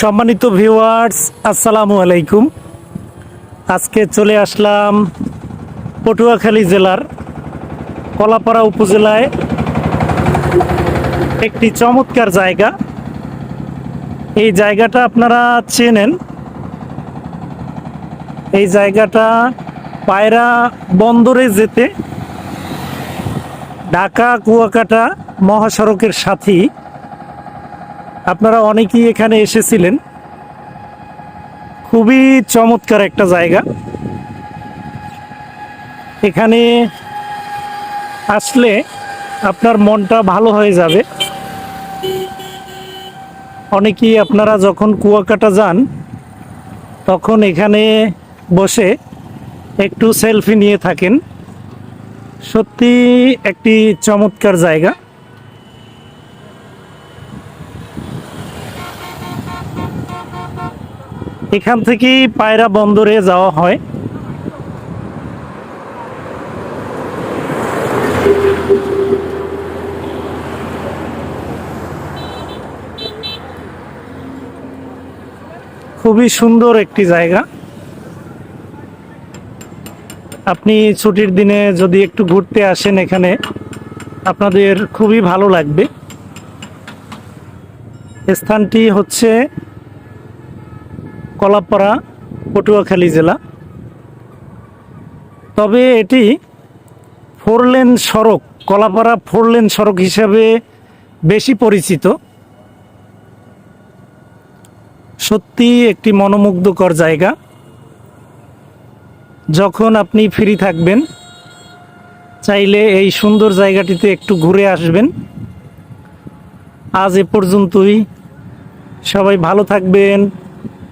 সম্মানিত ভিউয়ার্স, আসসালামু আলাইকুম। আজকে চলে আসলাম পটুয়াখালী জেলার কলাপাড়া উপজেলায় একটি চমৎকার জায়গা। এই জায়গাটা আপনারা চেনেন। এই জায়গাটা পায়রা বন্দরে যেতে ঢাকা কুয়াকাটা মহাসড়কের সাথেই আপনারা অনেকেই এখানে এসেছিলেন। খুবই চমৎকার একটা জায়গা। এখানে আসলে আপনার মনটা ভালো হয়ে যাবে। অনেকেই আপনারা যখন কুয়াকাটা যান, তখন এখানে বসে একটু সেলফি নিয়ে থাকেন। সত্যি একটি চমৎকার জায়গা। এখান থেকেই পায়রা বন্দরে যাওয়া হয়। খুবই সুন্দর একটি জায়গা। আপনি ছুটির দিনে যদি একটু ঘুরতে আসেন এখানে, আপনাদের খুবই ভালো লাগবে। স্থানটি হচ্ছে কলাপাড়া, পটুয়াখালী জেলা। তবে এটি ফোর লেন সড়ক, কলাপাড়া ফোর লেন সড়ক হিসাবে বেশি পরিচিত। সত্যি একটি মনোমুগ্ধকর জায়গা। যখন আপনি ফ্রি থাকবেন, চাইলে এই সুন্দর জায়গাটিতে একটু ঘুরে আসবেন। আজ এ পর্যন্তই। সবাই ভালো থাকবেন।